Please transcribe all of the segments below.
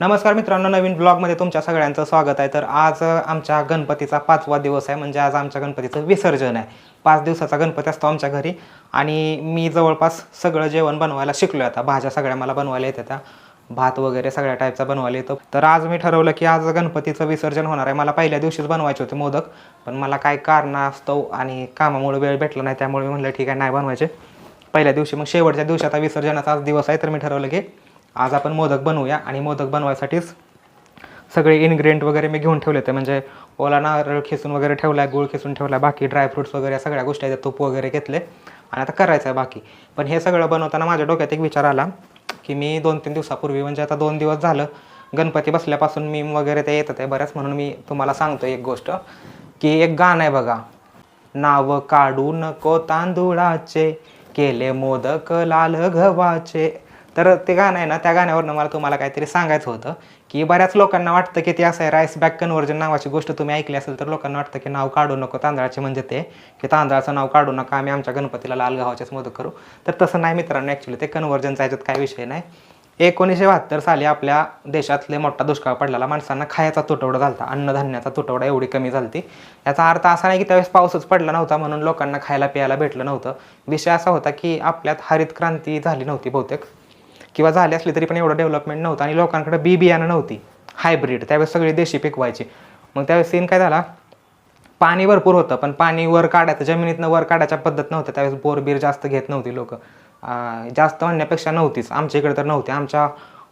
नमस्कार मित्रांनो नवीन ब्लॉगमध्ये तुमच्या सगळ्यांचं स्वागत आहे. तर आज आमच्या गणपतीचा पाचवा दिवस आहे म्हणजे आज आमच्या गणपतीचं विसर्जन आहे. पाच दिवसाचा गणपती असतो आमच्या घरी. आणि मी जवळपास सगळं जेवण बनवायला शिकलो आता. भाज्या सगळ्या मला बनवायला येत त्या भात वगैरे सगळ्या टाईपचा बनवायला येतो. तर आज मी ठरवलं की आज गणपतीचं विसर्जन होणार आहे. मला पहिल्या दिवशीच बनवायचे होते मोदक पण मला काय कारणास्तव आणि कामामुळे वेळ भेटला नाही त्यामुळे मी म्हणलं ठीक आहे नाही बनवायचे. पहिल्या दिवशी मग शेवटच्या दिवशी आता विसर्जनाचा आज दिवस आहे तर मी ठरवलं की आज आपण मोदक बनवूया आणि मोदक बनवायसाठीच सगळे इन्ग्रेडियंट वगैरे मी घेऊन ठेवले ते म्हणजे ओला नारळ खेसून वगैरे ठेवला आहे गुळ खेसून ठेवला आहे बाकी ड्रायफ्रुट्स वगैरे या सगळ्या गोष्टी आहेत तूप वगैरे घेतले आणि आता करायचं आहे बाकी. पण हे सगळं बनवताना माझ्या डोक्यात एक विचार आला की मी दोन तीन दिवसापूर्वी म्हणजे आता दोन दिवस झालं गणपती बसल्यापासून मी वगैरे ते येतात आहे बऱ्याच म्हणून मी तुम्हाला सांगतो एक गोष्ट की एक गाणं आहे बघा. नाव काढू नको तांदुळाचे केले मोदक लाल गव्हाचे. तर ते गाणं आहे ना त्या गाण्यावरनं मला तुम्हाला काहीतरी सांगायचं होतं की बऱ्याच लोकांना वाटतं की ते असं आहे राईस बॅक कन्व्हर्जन नावाची गोष्ट तुम्ही ऐकली असेल तर लोकांना वाटतं की नाव काढू नको तांदळाचे म्हणजे ते की तांदळाचं नाव काढू नका आम्ही आमच्या गणपतीला लाल गावाच्याच मदत करू. तर तसं नाही मित्रांनो ॲक्च्युली ते कन्व्हर्जनचा याच्यात काय विषय नाही. एकोणीसशे बहात्तर साली आपल्या देशातले मोठा दुष्काळ पडलेला माणसांना खायचा तुटवडा झाला अन्नधान्याचा तुटवडा एवढी कमी झालती. याचा अर्थ असा नाही की त्यावेळेस पाऊसच पडला नव्हता म्हणून लोकांना खायला प्यायला भेटलं नव्हतं. विषय असा होता की आपल्यात हरित क्रांती झाली नव्हती बहुतेक. किंवा झाली असली तरी पण एवढं डेव्हलपमेंट नव्हतं आणि लोकांकडे बी बियाणं नव्हती. हायब्रिड त्यावेळेस सगळी देशी पिकवायची मग त्यावेळेस सीन काय झाला? पाणी भरपूर होतं पण पाणी वर काढायचं जमिनीतनं वर काढायच्या पद्धत नव्हत्या. त्यावेळेस बोरबीर जास्त घेत नव्हती लोक. जास्त म्हणण्यापेक्षा नव्हतीच. आमच्या इकडे तर नव्हती आमच्या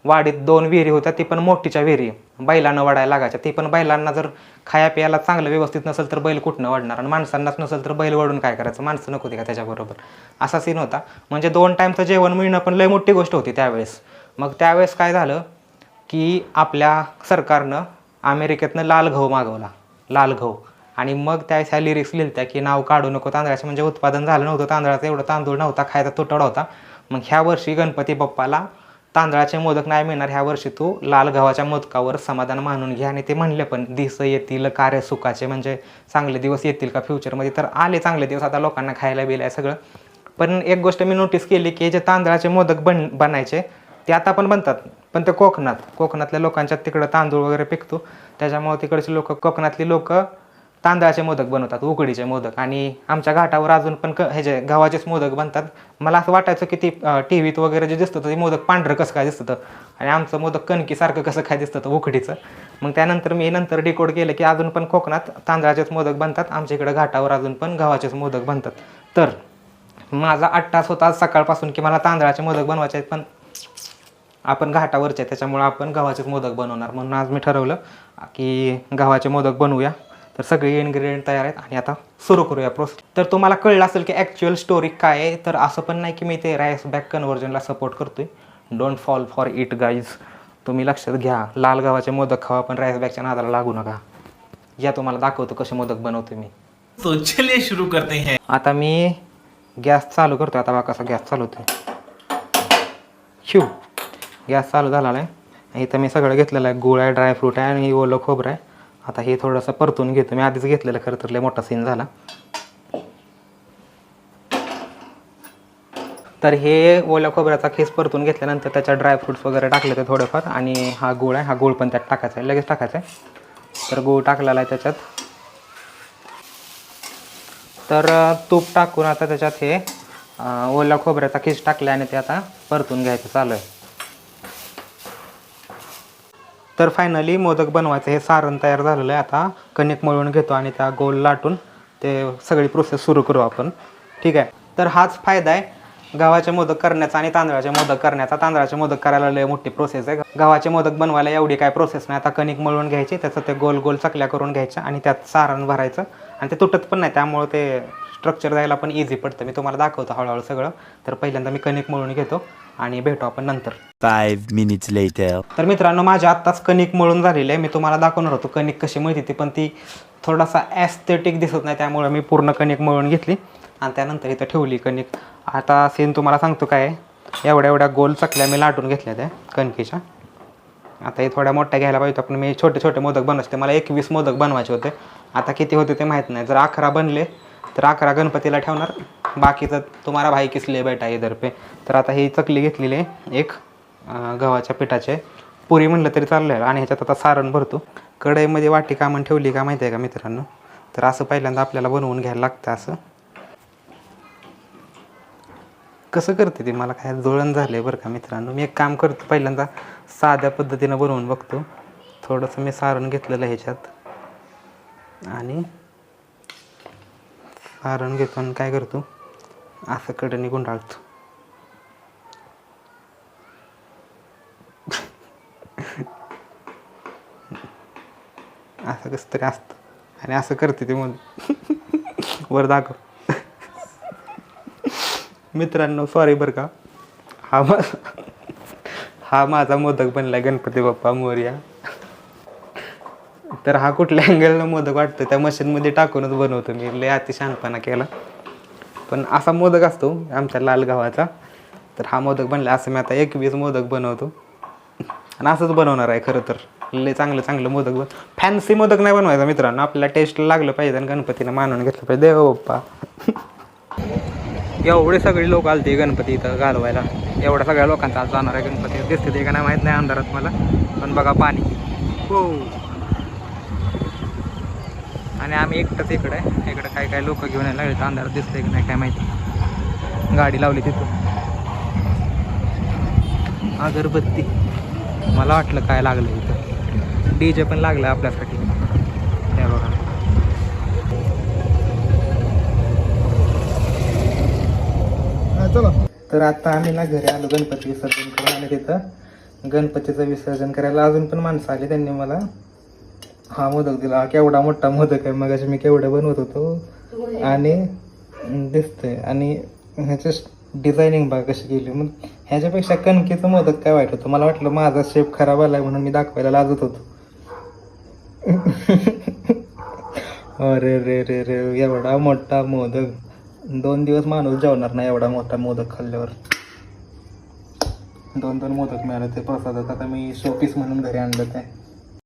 वाडीत दोन विहिरी होत्या ती पण मोठीच्या विहिरी. बैलांना वाढायला लागायच्या. ती पण बैलांना जर खाया प्यायला चांगलं व्यवस्थित नसेल तर बैल कुठनं वाढणार? आणि माणसांनाच नसेल तर बैल वडून काय करायचं? माणसं नको होती का त्याच्याबरोबर? असा सीन होता. म्हणजे दोन टाईमचं जेवण मिळणं पण लय मोठी गोष्ट होती त्यावेळेस. मग त्यावेळेस काय झालं की आपल्या सरकारनं अमेरिकेतनं लाल गहू मागवला. लाल गहू आणि मग त्या ह्या लिरिक्स लिहिल्या की नाव काढू नको तांदळाचे. म्हणजे उत्पादन झालं नव्हतं तांदळाचं. एवढं तांदूळ नव्हता खायचा तुटवडा होता. मग ह्या वर्षी गणपती बाप्पाला तांदळाचे मोदक नाही मिळणार ह्या वर्षी तू. लाल गव्हाच्या मोदकावर समाधान मानून घ्या आणि ते म्हणले पण दिस येतील कार्य सुखाचे म्हणजे चांगले दिवस येतील का फ्युचरमध्ये तर आले चांगले दिवस आता लोकांना खायला बिलाय सगळं. पण एक गोष्ट मी नोटीस केली की जे तांदळाचे मोदक बन बनायचे ते आता पण बनतात. पण ते कोकणात. कोकणातल्या लोकांच्या तिकडं तांदूळ वगैरे पिकतो. त्याच्यामुळे तिकडचे लोक कोकणातली लोकं तांदळाचे मोदक बनवतात उकडीचे मोदक. आणि आमच्या घाटावर अजून पण क ह्याचे गव्हाचेच मोदक बनतात मला असं वाटायचं की ती टी व्हीत वगैरे जे दिसतं ते मोदक पांढरं कसं काय दिसतं? आणि आमचं मोदक कणकीसारखं कसं काय दिसतं उकडीचं? मग त्यानंतर मी नंतर डिकोड केलं की अजून पण कोकणात तांदळाचेच मोदक बनतात आमच्या इकडं घाटावर अजून पण गव्हाचेच मोदक बनतात. तर माझा आठ तास होता आज सकाळपासून की मला तांदळाचे मोदक बनवायचे आहेत पण आपण घाटावरचे आहे, त्याच्यामुळे आपण गव्हाचेच मोदक बनवणार. म्हणून आज मी ठरवलं की गव्हाचे मोदक बनवूया. तर सगळे इन्ग्रेडियंट तयार आहेत आणि आता सुरू करूया प्रोसेस तर तुम्हाला कळलं असेल की ॲक्च्युअल स्टोरी काय आहे तर असं पण नाही की मी ते राईस बॅक कन्व्हर्जनला सपोर्ट करतोय. Don't fall for it guys तुम्ही लक्षात घ्या लाल गव्हाचे मोदक खावा पण राईस बॅगच्या नादाला लागू नका. या तुम्हाला दाखवतो कसे मोदक बनवतो मी. तो चलिए शुरू करते हैं. आता मी गॅस चालू करतो आता बघा कसा गॅस चालू होतो शिव गॅस चालू झाला आहे इथं मी सगळं घेतलेलं आहे. गुळ आहे ड्रायफ्रूट आहे आणि ओलं खोबरं आहे. आता हे थोडंसं परतून घेतो. मी आधीच घेतलेलं खरं तर लय मोठा सीन झाला. तर हे ओल्या खोबऱ्याचा खेस परतून घेतल्यानंतर त्याच्या ड्रायफ्रुट्स वगैरे टाकले ते थोडंफार आणि हा गोळ आहे. हा गोळ पण त्यात टाकायचा आहे. लगेच टाकायचा आहे. तर गोळ टाकलेला आहे त्याच्यात. तर तूप टाकून आता त्याच्यात हे ओल्या खोबऱ्याचा खीस टाकला आणि ते आता परतून घ्यायचं चालू आहे. तर फायनली मोदक बनवायचं हे सारण तयार झालेलं आहे. आता कणिक मळून घेतो आणि त्या गोल लाटून ते सगळी प्रोसेस सुरू करू आपण. ठीक आहे? तर हाच फायदा आहे. गव्हाचे मोदक करण्याचा आणि तांदळाचे मोदक करण्याचा. तांदळाचे मोदक करायला लय मोठी प्रोसेस आहे. गव्हाचे मोदक बनवायला एवढी काय प्रोसेस नाही. आता कणिक मळून घ्यायची त्याचं ते गोल गोल चकल्या करून घ्यायच्या आणि त्यात सारण भरायचं. आणि ते तुटत पण नाही त्यामुळे ते स्ट्रक्चर द्यायला पण इझी पडतं. मी तुम्हाला दाखवतो हळूहळू सगळं. तर पहिल्यांदा मी कणिक मळून घेतो. आणि भेटू आपण नंतर. Five minutes later. तर मित्रांनो माझ्या आत्ताच कणिक मळून झालेली आहे. मी तुम्हाला दाखवणार होतो कणिक कशी मिळते ती पण ती थोडासा ॲस्थेटिक दिसत नाही त्यामुळे मी पूर्ण कणिक मळून घेतली आणि त्यानंतर इथं ठेवली कणिक. आता सीन तुम्हाला सांगतो काय. एवढ्या एवढ्या गोल चकल्या मी लाटून घेतल्या त्या कणकीच्या. आता हे थोड्या मोठ्या घ्यायला पाहिजे पण मी छोटे छोटे मोदक बनवायचे मला एकवीस मोदक बनवायचे होते. आता किती होते ते माहीत नाही. जर अकरा बनले तर अकरा गणपतीला ठेवणार. बाकीचं तुम्हाला भाई किसले बेटा इधर पे तर आता ही चकली घेतलेली आहे एक गव्हाच्या पिठाचे. पुरी म्हणलं तरी चाललं आणि ह्याच्यात आता सारण भरतो. कढईमध्ये वाटी कामं ठेवली का माहिती आहे का मित्रांनो? तर असं पहिल्यांदा आपल्याला बनवून घ्यायला लागतं असं. कसं करते ते? मला काय जुळण झालं आहे बरं का मित्रांनो. मी एक काम करतो पहिल्यांदा साध्या पद्धतीनं बनवून बघतो. थोडंसं मी सारण घेतलेलं ह्याच्यात. आणि सारण घेतो आणि काय करतो? असं कडेने गुंडाळतो असं कसं तरी असतं. आणि असं करते ते मग वर दाखव. मित्रांनो सॉरी बरं का. हा मा हा माझा मोदक बनला गणपती बाप्पा मोर्या. तर हा कुठल्या अँगलनं मोदक वाटतं त्या मशीनमध्ये टाकूनच बनवतो मी. लय अति शहाणपणा केला. पण असा मोदक असतो आमच्या लाल गव्हाचा. तर हा मोदक बनला असं मी आता एकवीस मोदक बनवतो. आणि असंच बनवणार आहे खरं तर. लय चांगलं चांगलं मोदक बन फॅन्सी मोदक नाही बनवायचा मित्रांनो. आपल्याला टेस्ट लागलं पाहिजे आणि गणपतीनं मानून घेतलं पाहिजे. देव बाप्पा. एवढे सगळे लोक आलते गणपती इथं घालवायला. एवढ्या सगळ्या लोकांचा आज जाणार आहे गणपती. दिसते ते का नाही माहीत नाही अंधारात मला. पण बघा पाणी. हो. आणि आम्ही एकटंच इकडे. आहे इकडे काय काय लोक घेऊन यायला लागले अंधारात दिसतंय की नाही काय माहिती. गाडी लावली तिथं अगरबत्ती. मला वाटलं काय लागलं इथं. डी जे पण लागलं आपल्यासाठी. हे बघा. तर आता आम्ही ना घरी आलो गणपती विसर्जन करून आले तिथं गणपतीचं विसर्जन करायला अजून पण माणसं आली त्यांनी मला. हा मोदक दिला. हा केवढा मोठा मोदक आहे. मग मी केवढा बनवत होतो. आणि दिसतंय. आणि ह्याची डिझायनिंग बघा कशी केली. मग ह्याच्यापेक्षा कणकेचं मोदक काय वाईट होतं? मला वाटलं माझा शेप खराब आलाय म्हणून मी दाखवायला लाजत होतो. अरे रे रे रे एवढा मोठा मोदक. दोन दिवस माणूस जेवणार नाही एवढा मोठा मोदक खाल्ल्यावर. दोन दोन मोदक मिळाले ते प्रसादात. आता मी शोपीस म्हणून घरी आणलं ते.